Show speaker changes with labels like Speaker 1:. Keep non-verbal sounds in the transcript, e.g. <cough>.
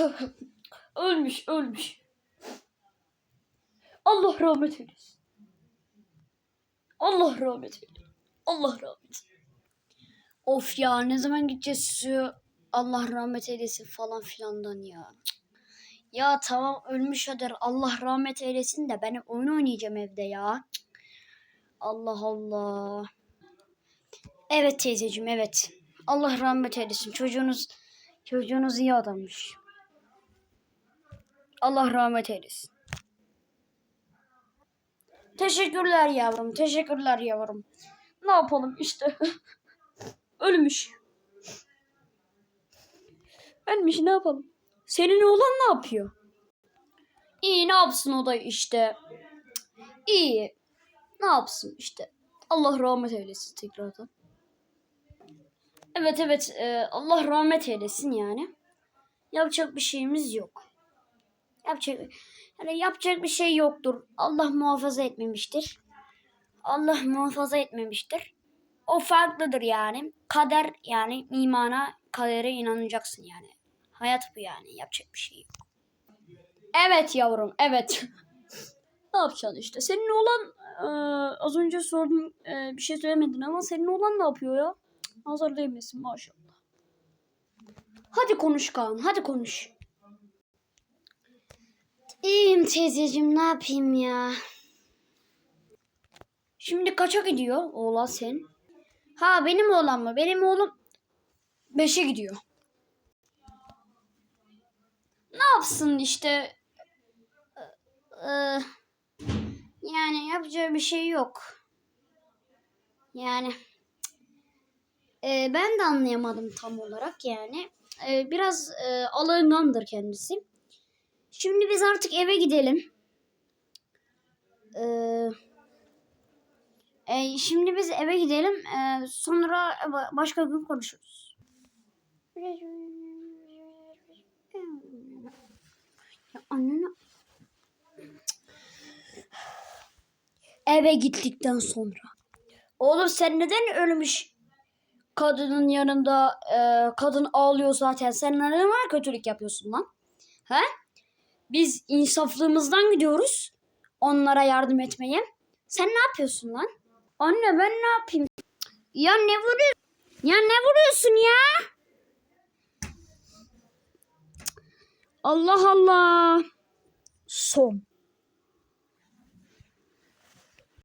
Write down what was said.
Speaker 1: <laughs> ölmüş ölmüş. Allah rahmet eylesin. Allah rahmet eylesin. Allah rahmet eylesin. Of ya ne zaman gideceğiz şu Allah rahmet eylesin falan filandan ya. Ya tamam ölmüş Ader Allah rahmet eylesin de ben oyun oynayacağım evde ya. Allah Allah. Evet teyzeciğim evet. Allah rahmet eylesin. Çocuğunuz çocuğunuz iyi adammış. Allah rahmet eylesin. Teşekkürler yavrum. Teşekkürler yavrum. Ne yapalım işte. <laughs> Ölmüş. Ölmüş ne yapalım? Senin oğlan ne yapıyor? İyi ne yapsın o da işte. İyi. Ne yapsın işte. Allah rahmet eylesin tekrardan. Evet evet e, Allah rahmet eylesin yani. Yapacak bir şeyimiz yok. Yapacak yani yapacak bir şey yoktur. Allah muhafaza etmemiştir. Allah muhafaza etmemiştir. O farklıdır yani. Kader yani imana, kadere inanacaksın yani. Hayat bu yani. Yapacak bir şey yok. Evet yavrum, evet. <laughs> ne yapacaksın işte? Senin oğlan e, az önce sordum e, bir şey söylemedin ama senin oğlan ne yapıyor ya? Nazar değmesin maşallah. Hadi konuş Kaan, hadi konuş. İyiyim teyzeciğim, ne yapayım ya? Şimdi kaça gidiyor oğlan sen? Ha benim oğlan mı? Benim oğlum 5'e gidiyor. Ne yapsın işte? Ee, yani yapacağı bir şey yok. Yani e, ben de anlayamadım tam olarak yani. E, biraz e, alıngandır kendisi. Şimdi biz artık eve gidelim. Eee e, şimdi biz eve gidelim. E, sonra ba- başka gün konuşuruz. Ya annene... Eve gittikten sonra. Oğlum sen neden ölmüş kadının yanında e, kadın ağlıyor zaten. Sen neden var kötülük yapıyorsun lan? He? Biz insaflığımızdan gidiyoruz onlara yardım etmeye. Sen ne yapıyorsun lan? Anne ben ne yapayım? Ya ne vuruyorsun? Ya ne vuruyorsun ya? Allah Allah. Son.